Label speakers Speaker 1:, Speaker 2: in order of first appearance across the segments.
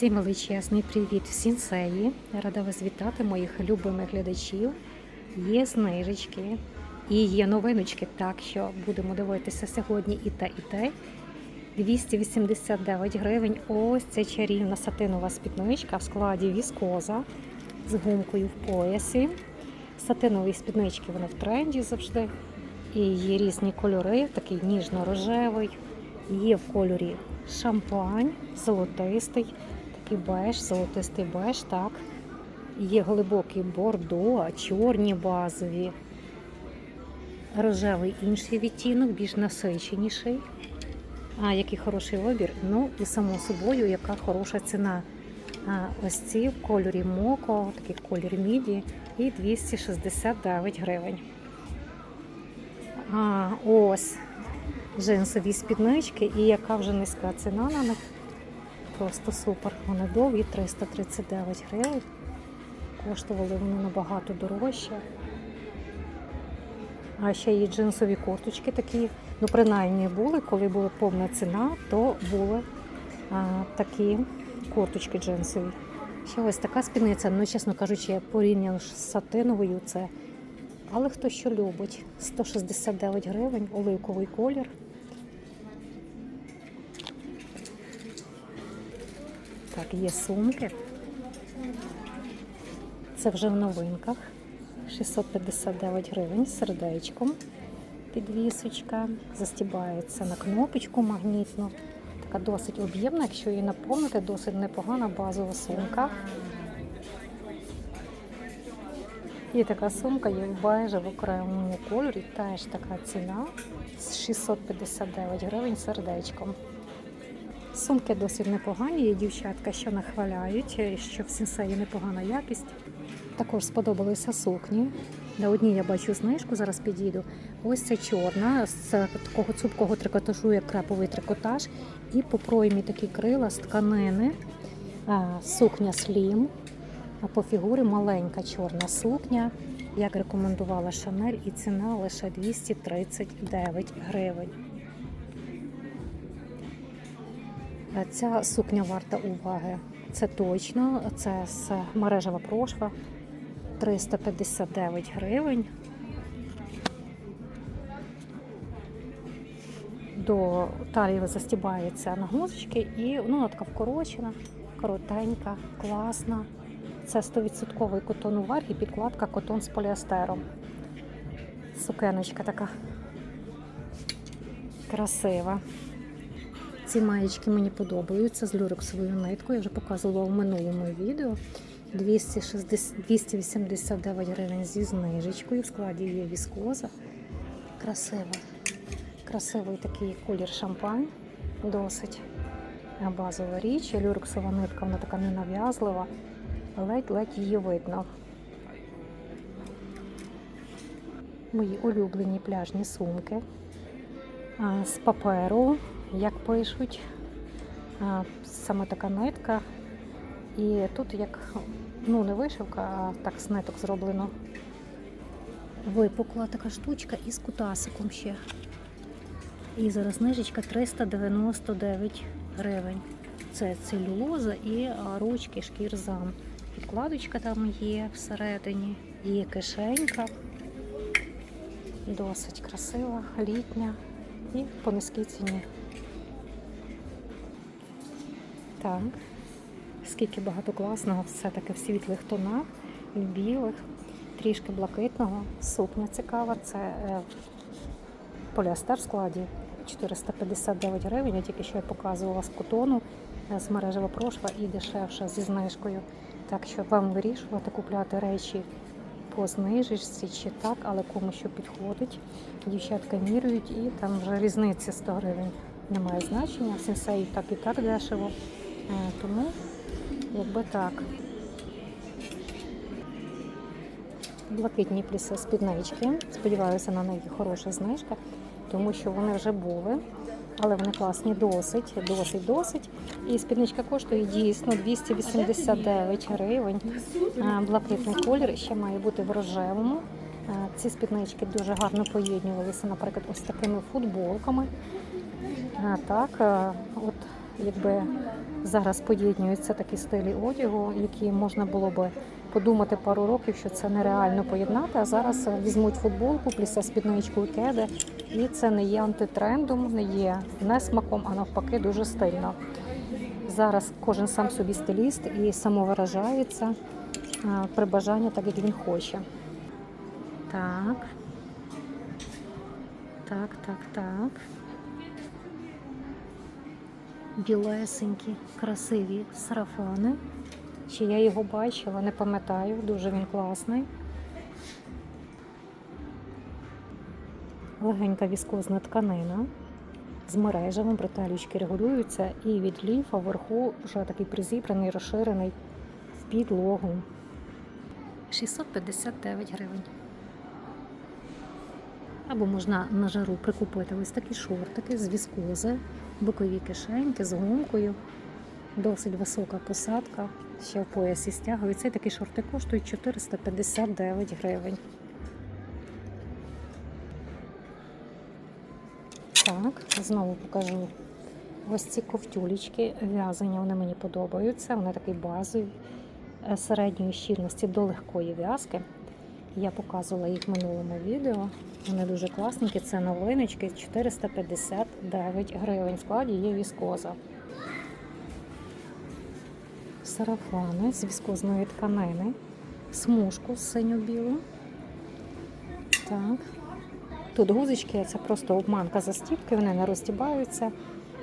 Speaker 1: Всім величезний привіт в Сінсеї. Рада вас вітати, моїх любимих глядачів. Є знижечки і є новиночки, так що будемо дивитися сьогодні і те, і те. 289 гривень. Ось ця чарівна сатинова спідничка в складі віскоза з гумкою в поясі. Сатинові спіднички вони в тренді завжди. І є різні кольори, такий ніжно-рожевий, є в кольорі шампань, золотистий, такий беж, золотистий беж, так. Є глибокий бордо, чорні базові, рожевий інший відтінок, більш насиченіший. А який хороший вибір. Ну і само собою, яка хороша ціна. А, ось ці в кольорі моко, такий колір міді, і 269 гривень. А, ось джинсові спіднички, і яка вже низька ціна на них. Просто супер. Вони довгі, 339 гривень. Коштували вони набагато дорожче. А ще є джинсові курточки такі, ну принаймні були, коли була повна ціна, то були а, такі курточки джинсові. Ще ось така спідниця, ну, чесно кажучи, порівняно з сатиновою це. Але хто що любить? 169 гривень, оливковий колір. Так, є сумки. Це вже в новинках. 659 гривень сердечком. Підвісочка. Застібається на кнопочку магнітну. Така досить об'ємна, якщо її наповнити, досить непогана базова сумка. І така сумка є в в окремому кольорі, теж така ціна з 659 гривень сердечком. Сумки досить непогані, є дівчатка, що нахваляють, що в сінсеї непогана якість. Також сподобалися сукні. На одній я бачу знижку, зараз підійду. Ось це чорна, з такого цупкого трикотажу, як креповий трикотаж. І по проймі такі крила з тканини, сукня слім. А по фігурі маленька чорна сукня, як рекомендувала Шанель, і ціна лише 239 гривень. Ця сукня варта уваги. Це точно, це з мережева прошва 359 гривень. До талії застібаються на гузочки і ну, така вкорочена, коротенька, класна. Це 100% котон у верх і підкладка котон з поліестером. Сукеночка така красива. Ці маєчки мені подобаються з люрексовою ниткою. Я вже показувала в минулому відео. 260, 289 гривень зі знижечкою. В складі є віскоза. Красива. Красивий такий колір шампань. Досить базова річ. Люрексова нитка, вона така ненав'язлива. Ледь-ледь її видно. Мої улюблені пляжні сумки з паперу, як пишуть. Саме така нитка. І тут як, ну не вишивка, а так з ниток зроблено. Випукла така штучка із кутасиком ще. І зараз знижечка 399 гривень. Це целюлоза і ручки шкірзам. Підкладочка там є всередині, є кишенька. Досить красива, літня і по низькій ціні. Так, скільки багато класного, все-таки в світлих тонах, в білих, трішки блакитного. Сукня цікава, це е, поліестер в складі 459 гривень. Я тільки що я показувала з котону, е, з мережева прошва і дешевша зі знижкою. Так що вам вирішувати купляти речі по знижечці чи так, але кому що підходить. Дівчатка міряють і там вже різниця 100 гривень немає значення. В сенсеї так і так дешево. Е, Тому якби так. Блакитні пліси спіднички. Сподіваюся, на них хороша знижка, тому що вони вже були. Але вони класні досить, досить, досить. І спідничка коштує дійсно 289 гривень. Блакитний колір ще має бути в рожевому. Ці спіднички дуже гарно поєднувалися, наприклад, ось такими футболками. Так, от якби зараз поєднуються такі стилі одягу, які можна було би подумати пару років, що це нереально поєднати. А зараз візьмуть футболку, плісе спідничку і кеди, і це не є антитрендом, не є несмаком, а навпаки, дуже стильно. Зараз кожен сам собі стиліст і самовиражається е, при бажанні, так як він хоче. Так. Так, так, так. Білесенькі, красиві сарафани. Чи я його бачила, не пам'ятаю, дуже він класний. Легенька віскозна тканина з мережевим, бретелючки регулюються і від ліфа вверху вже такий призібраний, розширений в підлогу. 659 гривень. Або можна на жару прикупити ось такі шортики з віскози, бокові кишеньки з гумкою, досить висока посадка, ще в поясі стягується. І такі шорти коштують 459 гривень. Так, знову покажу. Ось ці ковтюлечки в'язані, вони мені подобаються. Вони такі базові е, середньої щільності до легкої в'язки. Я показувала їх в минулому відео. Вони дуже класненькі. Це новиночки 459 гривень. В складі є віскоза. Сарафани з віскозної тканини. Смужку синьо-білу. Так. Тут гузички це просто обманка застіпки, вони не розтібаються,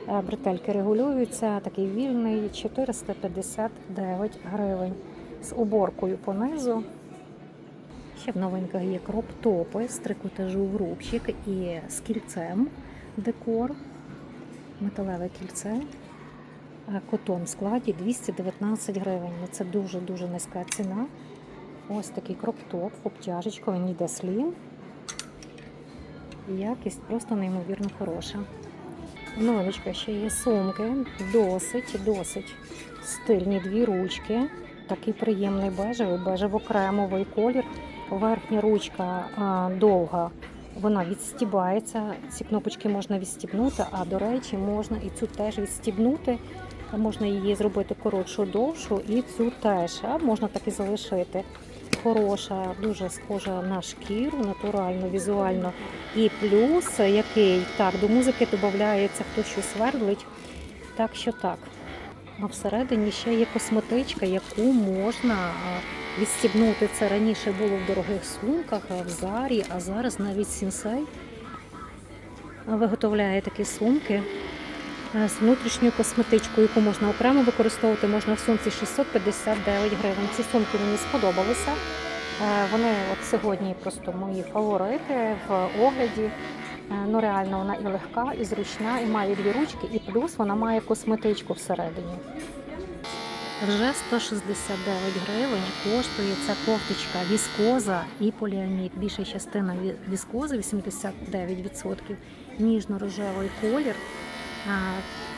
Speaker 1: е, бретельки регулюються. Такий вільний 459 гривень з уборкою понизу. Ще в новинках є кроп-топи з трикотажу в рубчик і з кільцем декор, металеве кільце. Котон в складі 219 гривень. Ну, Це дуже-дуже низька ціна. Ось такий кроп-топ в обтяжечку, він йде слім. Якість просто неймовірно хороша. Новиночка ще є сумки, досить, досить стильні дві ручки. Такий приємний бежевий, бежево-кремовий колір. Верхня ручка довга, вона відстібається. Ці кнопочки можна відстібнути, а до речі, можна і цю теж відстібнути. Можна її зробити коротшу, довшу, і цю теж, а можна так і залишити. Хороша, дуже схожа на шкіру, натурально, візуально. І плюс, який так, до музики додається, хто щось свердлить. Так що так. А всередині ще є косметичка, яку можна відстібнути. Це раніше було в дорогих сумках, в зарі, а зараз навіть сінсей виготовляє такі сумки е, з внутрішньою косметичкою, яку можна окремо використовувати, можна в сумці 659 гривень. Ці сумки мені сподобалися. Е, Вони от сьогодні просто мої фаворити в огляді. Е, Ну реально вона і легка, і зручна, і має дві ручки, і плюс вона має косметичку всередині. Вже 169 гривень коштує ця кофточка віскоза і поліамід. Більша частина ві- віскози 89%, ніжно-рожевий колір.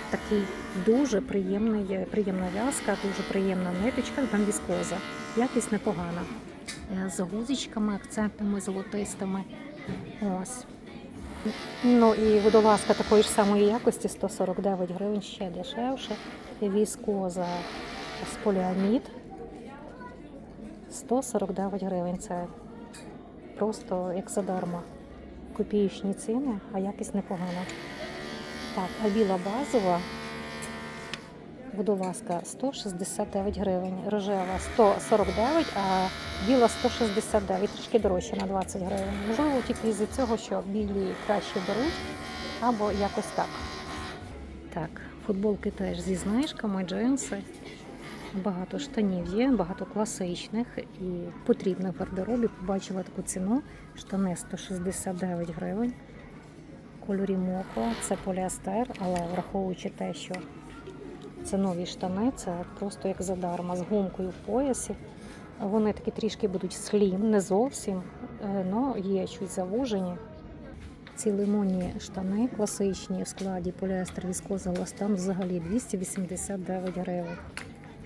Speaker 1: Такий дуже приємний, приємна в'язка, дуже приємна ниточка, там віскоза. Якість непогана. Е, З гузичками, акцентами золотистими. Ось. Ну і водолазка такої ж самої якості 149 гривень, ще дешевше. Віскоза з поліамід 149 гривень. Це просто як задарма. Копіючні ціни, а якість непогана. Так, а біла базова водолазка 169 гривень, рожева 149, а біла 169, трішки дорожче на 20 гривень. Можливо, тільки із-за цього, що білі краще беруть, або якось так. Так, футболки теж зі знижками, джинси. Багато штанів є, багато класичних і потрібних в гардеробі. Побачила таку ціну. Штани 169 гривень. Кольорі моко, це поліестер, але враховуючи те, що це нові штани, це просто як задарма з гумкою в поясі. Вони такі трішки будуть слім, не зовсім, але є чуть завужені. Ці лимонні штани класичні в складі поліестер віскоза ластан взагалі 289 гривень.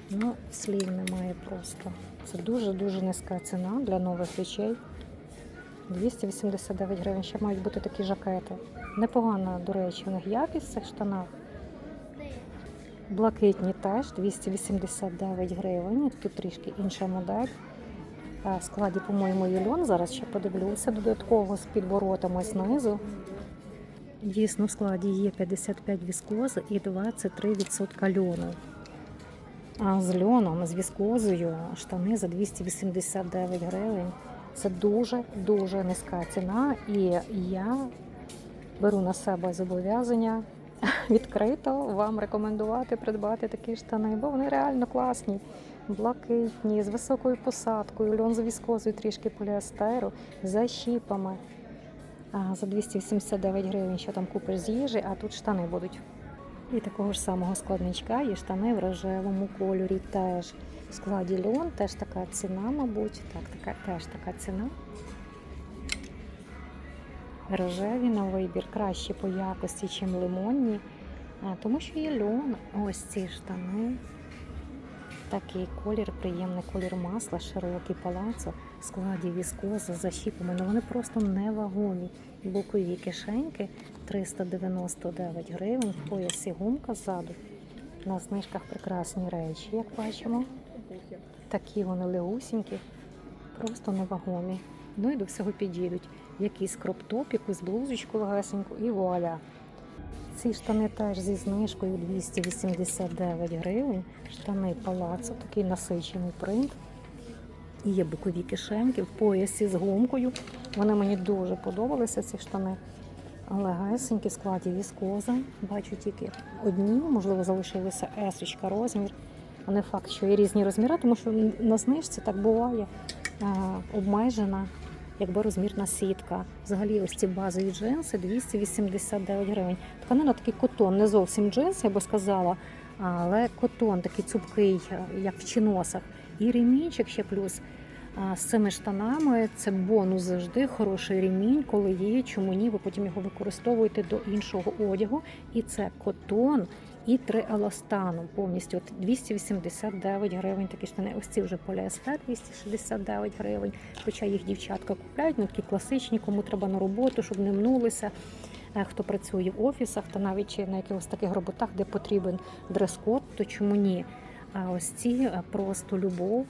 Speaker 1: Ну, слів немає просто. Це дуже-дуже низька ціна для нових речей. 289 гривень. Ще мають бути такі жакети. Непогана, до речі, у них якість в цих штанах. Блакитні теж 289 гривень. Тут трішки інша модель. Е, В складі, по-моєму, є льон. Зараз ще подивлюся додатково з підворотами знизу. Дійсно, в складі є 55 віскози і 23% льону. А з льоном, з віскозою штани за 289 гривень. Це дуже-дуже низька ціна. І я беру на себе зобов'язання відкрито вам рекомендувати придбати такі штани, бо вони реально класні, блакитні, з високою посадкою, льон з віскозою, трішки поліестеру, за щіпами. За 289 гривень, що там купиш з їжі, а тут штани будуть. І такого ж самого складничка є штани в рожевому кольорі теж. В складі льон, теж така ціна, мабуть. Так, така, теж така ціна. Рожеві на вибір краще по якості, ніж лимонні. Тому що є льон. Ось ці штани. Такий колір, приємний колір масла, широкий палацо, складі віскоза за щіпами. Ну вони просто невагомі. Бокові кишеньки 399 гривень, в поясі гумка ззаду. На знижках прекрасні речі, як бачимо. Такі вони легусінькі, просто невагомі. Ну і до всього підійдуть. Якийсь кроп-топ, якусь блузочку легесеньку і вуаля. Ці штани теж зі знижкою 289 гривень. Штани палацо, такий насичений принт. І є бокові кишеньки в поясі з гумкою. Вони мені дуже подобалися, ці штани. Легесенькі в складі віскоза. Бачу тільки одні, можливо, залишилися есочка розмір. А не факт, що є різні розміри, тому що на знижці так буває обмежена якби розмірна сітка. Взагалі, ось ці базові джинси 289 гривень. Тканина такий котон, не зовсім джинс, я би сказала, але котон такий цупкий, як в чиносах. І ремінчик ще плюс. А, З цими штанами це бонус завжди, хороший ремінь, коли є, чому ні, ви потім його використовуєте до іншого одягу. І це котон і три еластану повністю. От 289 гривень такі штани. Ось ці вже поліестер 269 гривень. Хоча їх дівчатка купляють, ну такі класичні, кому треба на роботу, щоб не минулися. Е, Хто працює в офісах та навіть на якихось таких роботах, де потрібен дрес-код, то чому ні? А ось ці е, просто любов,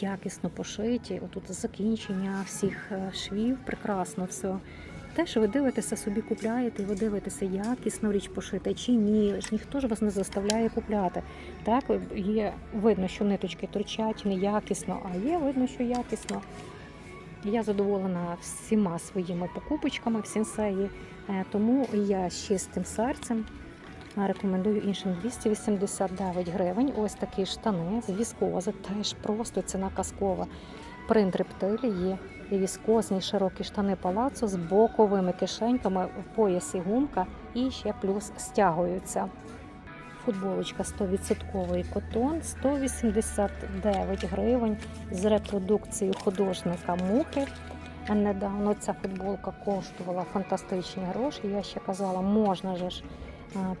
Speaker 1: якісно пошиті. Отут закінчення всіх е, швів, прекрасно все. Те, що ви дивитеся, собі купляєте, і ви дивитеся, якісно річ пошита чи ні. Ніхто ж вас не заставляє купляти. Так, є видно, що ниточки торчать неякісно, а є видно, що якісно. Я задоволена всіма своїми покупочками в сенсеї, Е, тому я з чистим серцем рекомендую іншим 289 гривень. Ось такі штани з віскози, теж просто ціна казкова. Принт рептилі є віскозні широкі штани палацу з боковими кишеньками в поясі гумка і ще плюс стягуються. Футболочка 100% котон 189 гривень з репродукцією художника мухи. Недавно ця футболка коштувала фантастичні гроші. Я ще казала, можна же ж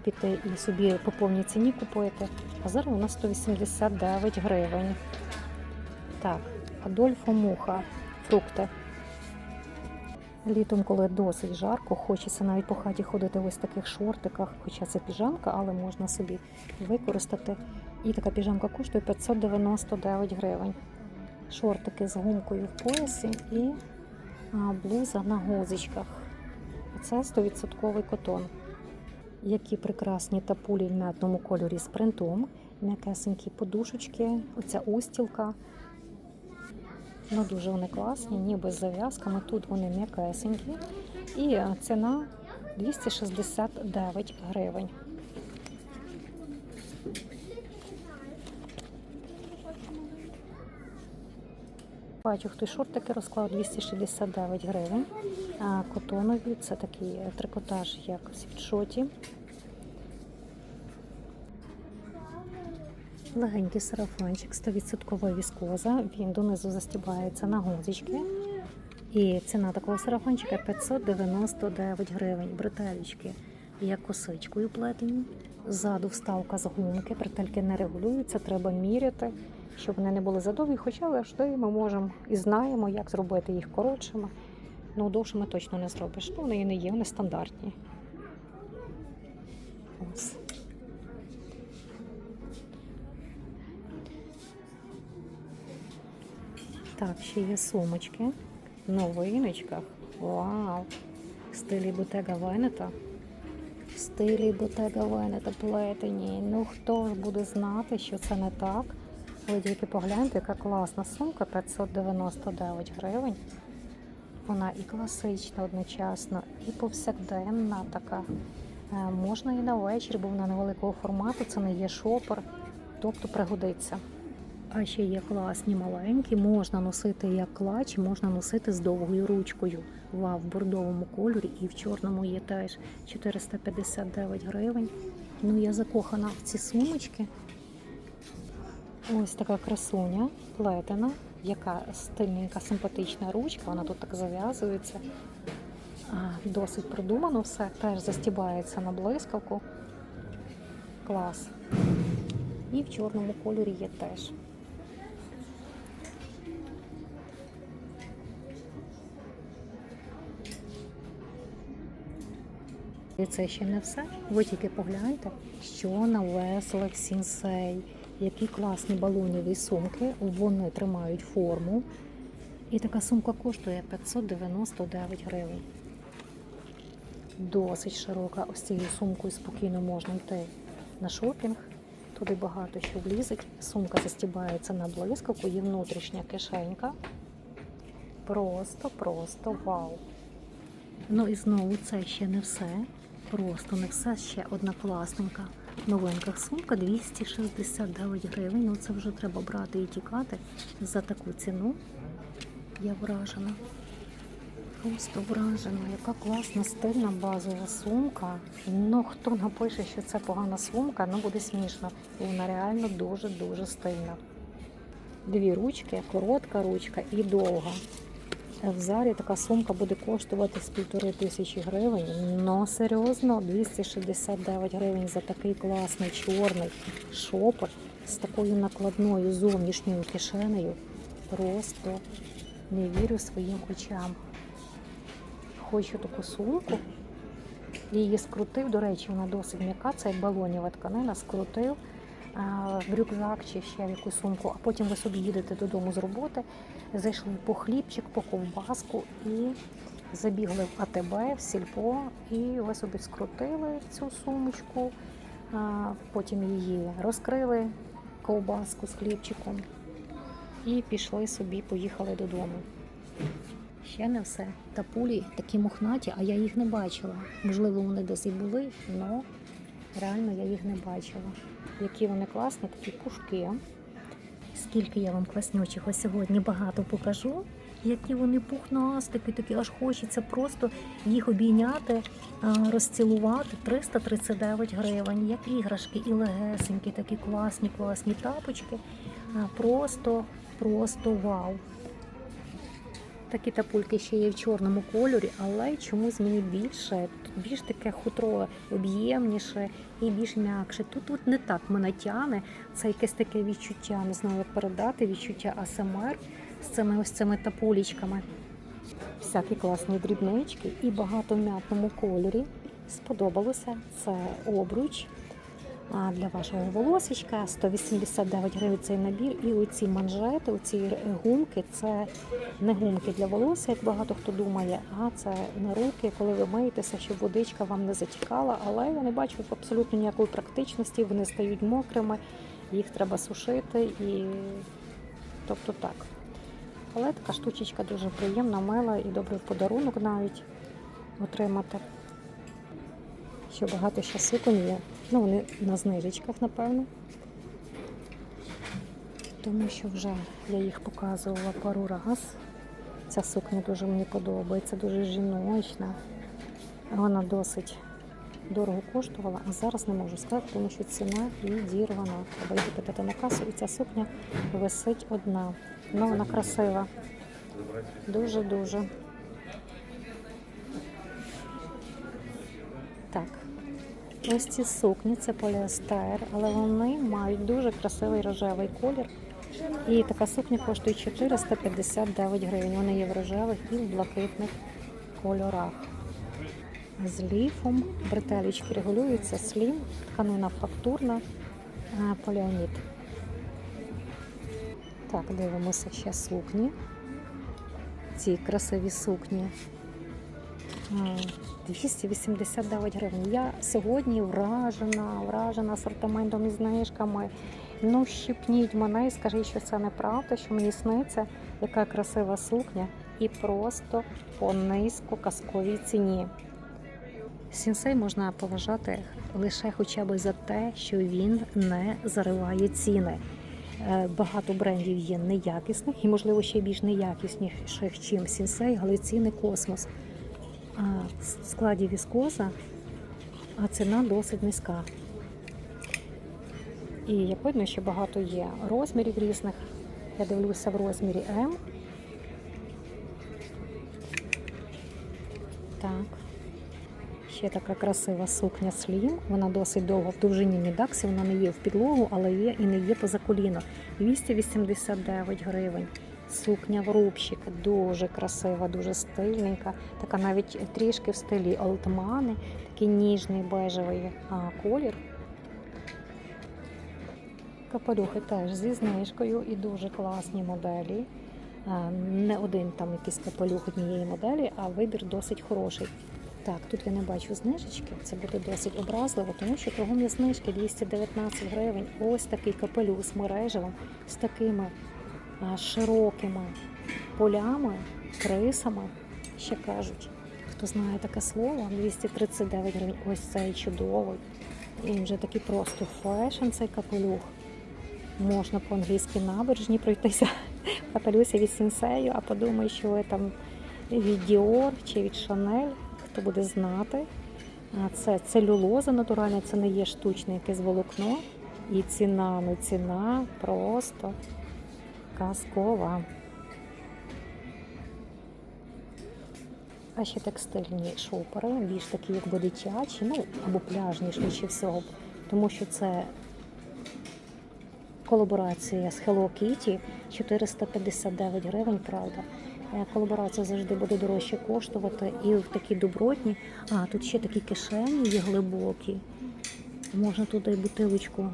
Speaker 1: піти і собі по повній ціні купити. А зараз вона 189 гривень. Так, Адольфо Муха, фрукти. Літом, коли досить жарко, хочеться навіть по хаті ходити в ось таких шортиках, хоча це піжамка, але можна собі використати. І така піжамка коштує 599 гривень. Шортики з гумкою в поясі і блуза на гузичках. Це 100% котон. Які прекрасні тапулі в м'ятному кольорі з принтом, м'якесенькі подушечки, оця устілка. Ну, дуже вони класні, ніби з зав'язками. Тут вони м'якесенькі. І ціна 269 гривень. Бачу, хтось шортики розклав 269 гривень. А котонові це такий трикотаж, як в світшоті. Легенький сарафанчик, 100% віскоза. Він донизу застібається на гузички. І ціна такого сарафанчика 599 гривень. Бретелечки як косичкою плетені. Ззаду вставка з гумки, бретельки не регулюються, треба міряти, щоб вони не були задовгі. Хоча завжди ми можемо і знаємо, як зробити їх коротшими. Ну, довшими точно не зробиш. Ну, вони і не є, вони стандартні. Ось. Так, ще є сумочки. В новиночках. Вау! В стилі Bottega Veneta. В стилі Bottega Veneta плетені. Ну хто ж буде знати, що це не так? Ви тільки погляньте, яка класна сумка 599 гривень. Вона і класична одночасно, і повсякденна така. Е, Можна і на вечір, бо вона невеликого формату, це не є шопер, тобто пригодиться. А ще є класні маленькі, можна носити як клач, можна носити з довгою ручкою. Вау, в бордовому кольорі і в чорному є теж 459 гривень. Ну, я закохана в ці сумочки. Ось така красуня, плетена, яка стильненька, симпатична ручка, вона тут так зав'язується. Досить продумано все, теж застібається на блискавку. Клас. І в чорному кольорі є теж. І це ще не все. Ви тільки погляньте, що на веселих сінсей. Які класні балоніві сумки. Вони тримають форму. І така сумка коштує 599 гривень. Досить широка. Ось цією сумкою спокійно можна йти на шопінг. Туди багато що влізить. Сумка застібається на блискавку, є внутрішня кишенька. Просто, просто вау! Ну і знову це ще не все. Просто не все ще одна класненька. Новинках сумка 269 гривень. Ну це вже треба брати і тікати за таку ціну. Я вражена. Просто вражена, яка класна стильна базова сумка. Ну хто напише, що це погана сумка, ну буде смішно. І вона реально дуже-дуже стильна. Дві ручки, коротка ручка і довга. В зарі така сумка буде коштувати з півтори тисячі гривень. Ну серйозно, 269 гривень за такий класний чорний шопер з такою накладною зовнішньою кишенею. Просто не вірю своїм очам. Хочу таку сумку. Її скрутив, до речі, вона досить м'яка, це як балонєва тканина, скрутив в рюкзак чи ще в якусь сумку, а потім ви собі їдете додому з роботи, зайшли по хлібчик, по ковбаску і забігли в АТБ, в сільпо, і ви собі скрутили цю сумочку, потім її розкрили, ковбаску з хлібчиком, і пішли собі, поїхали додому. Ще не все. Та пулі такі мохнаті, а я їх не бачила. Можливо, вони десь і були, але реально я їх не бачила. Які вони класні, такі пушки. Скільки я вам класнючих ось сьогодні багато покажу. Які вони пухнастики, такі аж хочеться просто їх обійняти, розцілувати. 339 гривень, як іграшки і легесенькі, такі класні, класні тапочки. Просто, просто вау. Такі тапульки ще є в чорному кольорі, але чомусь мені більше, більш таке хутро об'ємніше і більш м'якше. Тут тут не так мене тяне. Це якесь таке відчуття, не знаю, як передати відчуття АСМР з цими ось цими тапулечками. Всякі класні дрібнички і багато в м'ятному кольорі. Сподобалося. Це обруч а, для вашого волосечка. 189 гривень цей набір. І оці манжети, оці гумки це не гумки для волосся, як багато хто думає, а це на руки, коли ви миєтеся, щоб водичка вам не затікала. Але я не бачу абсолютно ніякої практичності, вони стають мокрими, їх треба сушити і тобто так. Але така штучечка дуже приємна, мила і добрий подарунок навіть отримати. Що багато суконь є. Ну, вони на знижечках, напевно. Тому що вже я їх показувала пару раз. Ця сукня дуже мені подобається, дуже жіночна. Вона досить дорого коштувала, а зараз не можу сказати, тому що ціна відірвана. Треба йти питати на касу, і ця сукня висить одна. Ну, вона красива. Дуже-дуже. Ось ці сукні, це поліестер, але вони мають дуже красивий рожевий колір. І така сукня коштує 459 гривень. Вони є в рожевих і в блакитних кольорах. З ліфом бретелечки регулюються, слім, тканина фактурна, е, поліамід. Так, дивимося ще сукні. Ці красиві сукні. М, 289 гривень. Я сьогодні вражена, вражена асортиментом і знижками. Ну, щипніть мене і скажіть, що це неправда, що мені сниться, яка красива сукня, і просто по низько казковій ціні. Сінсей можна поважати лише хоча б за те, що він не зариває ціни. Е, Багато брендів є неякісних і, можливо, ще більш неякісніших, чим Сінсей, але ціни космос. В складі віскоза, а ціна досить низька. І як видно, що багато є розмірів різних. Я дивлюся в розмірі М. Так. Ще така красива сукня слім. Вона досить довго в довжині мідаксі, вона не є в підлогу, але є і не є поза коліно. 289 гривень. Сукня в рубчик, дуже красива, дуже стильненька. Така навіть трішки в стилі олтмани, такий ніжний бежевий колір. Капелюхи теж зі знижкою і дуже класні моделі. Не один там якийсь капелюх однієї моделі, а вибір досить хороший. Так, тут я не бачу знижечки, це буде досить образливо, тому що кругом є знижки 219 гривень. Ось такий капелюх з мережевим, з такими широкими полями, крисами, ще кажуть. Хто знає таке слово, 239 гривень. Ось цей чудовий. Він вже такий просто фешн, цей капелюх. Можна по-англійськи набережні пройтися в капелюсі від Сінсею, а подумай, що ви там від Dior чи від Chanel, хто буде знати. А Це целюлоза натуральна, це не є штучне якесь волокно. І ціна, ну ціна просто казкова. А ще текстильні шопери, більш такі, якби дитячі, ну або пляжні, швидше всього, тому що це колаборація з Hello Kitty 459 гривень, правда. Е, Колаборація завжди буде дорожче коштувати. І в такі добротні. А, тут ще такі кишені є глибокі. Можна туди бутилочку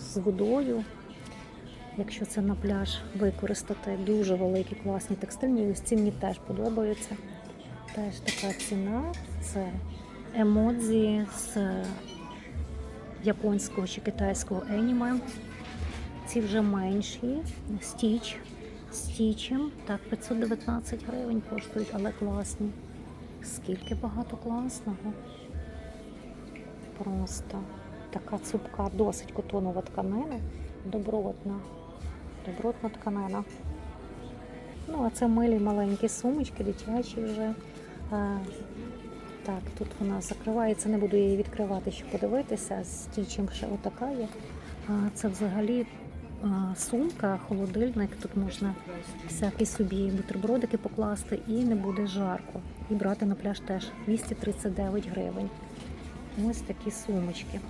Speaker 1: з водою, якщо це на пляж, використати. Дуже великі, класні текстильні. І ось ці мені теж подобаються. Теж така ціна. Це емодзі з японського чи китайського еніме. Ці вже менші. Стіч. Стічем. Так, 519 гривень коштують, але класні. Скільки багато класного. Просто така цупка, досить котонова тканина. Добротна. Добротна тканина. Ну, а це милі маленькі сумочки, дитячі вже. Так, тут вона закривається, не буду її відкривати, щоб подивитися. З тічем ще отака є. Це взагалі сумка, холодильник. Тут можна всякі собі бутербродики покласти і не буде жарко. І брати на пляж теж 239 гривень. Ось такі сумочки,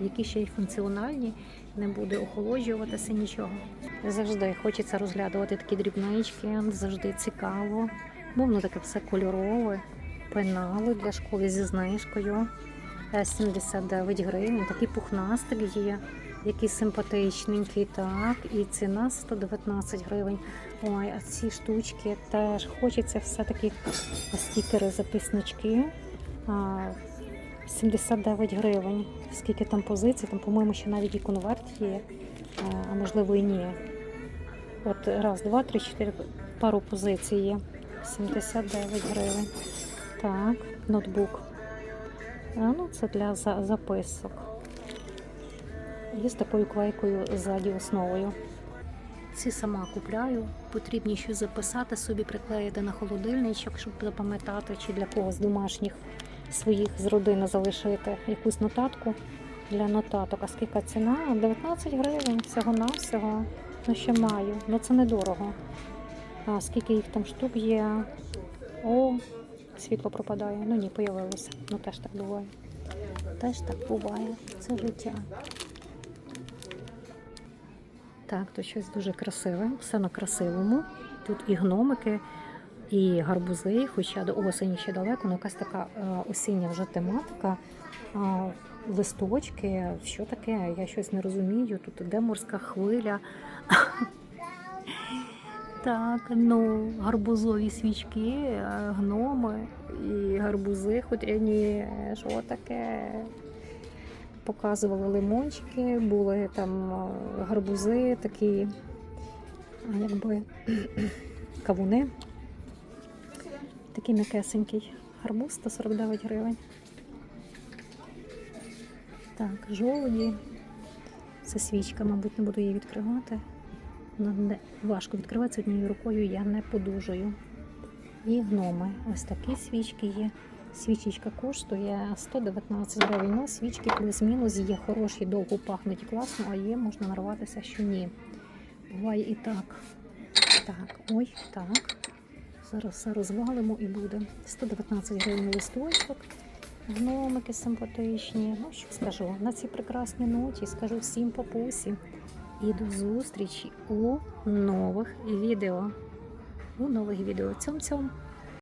Speaker 1: які ще й функціональні, не буде охолоджуватися нічого. Завжди хочеться розглядувати такі дрібнички, завжди цікаво. Бо воно таке все кольорове, пенали для школи зі знижкою. Е, 79 гривень. Такий пухнастик є, який симпатичненький. Так, і ціна 119 гривень. Ой, а ці штучки теж хочеться все-таки стікери, записнички. А, 79 гривень. Скільки там позицій, там, по-моєму, ще навіть і конверт є, а, а можливо і ні. От раз, два, три, чотири, пару позицій є. 79 гривень. Так, ноутбук. А, ну, це для за- записок. І з такою клейкою ззаді основою. Ці сама купляю. Потрібні щось записати, собі приклеїти на холодильничок, щоб запам'ятати, чи для когось домашніх своїх з родини залишити якусь нотатку для нотаток. А скільки ціна? 19 гривень всього-навсього. Ну, ще маю. Ну це недорого. А скільки їх там штук є? О, світло пропадає. Ну ні, появилося. Ну теж так буває. Теж так буває. Це життя. Так, то щось дуже красиве, все на красивому. Тут і гномики, і гарбузи, хоча до осені ще далеко, але якась така е, осіння вже тематика. Е, листочки. Що таке? Я щось не розумію. Тут де морська хвиля. Так, ну, гарбузові свічки, е, гноми і гарбузи хутряні. Що таке? Показували лимончики, були там е, гарбузи такі, якби кавуни. Такий м'якесенький гарбуз 149 гривень. Так, жолуді. Це свічка, мабуть, не буду її відкривати. Вона не важко відкривається однією рукою, я не подужую. І гноми. Ось такі свічки є. Свічечка коштує 119 гривень. Ну, свічки плюс-мінус є хороші, довго пахнуть класно, а є, можна нарватися, що ні. Буває і так. Так, ой, так. Зараз все розвалимо і буде. 119 гривень листочок. Гномики симпатичні. Ну, що скажу, на цій прекрасній ноті скажу всім папусі. І до зустрічі у нових відео. У нових відео. Цьом-цьом!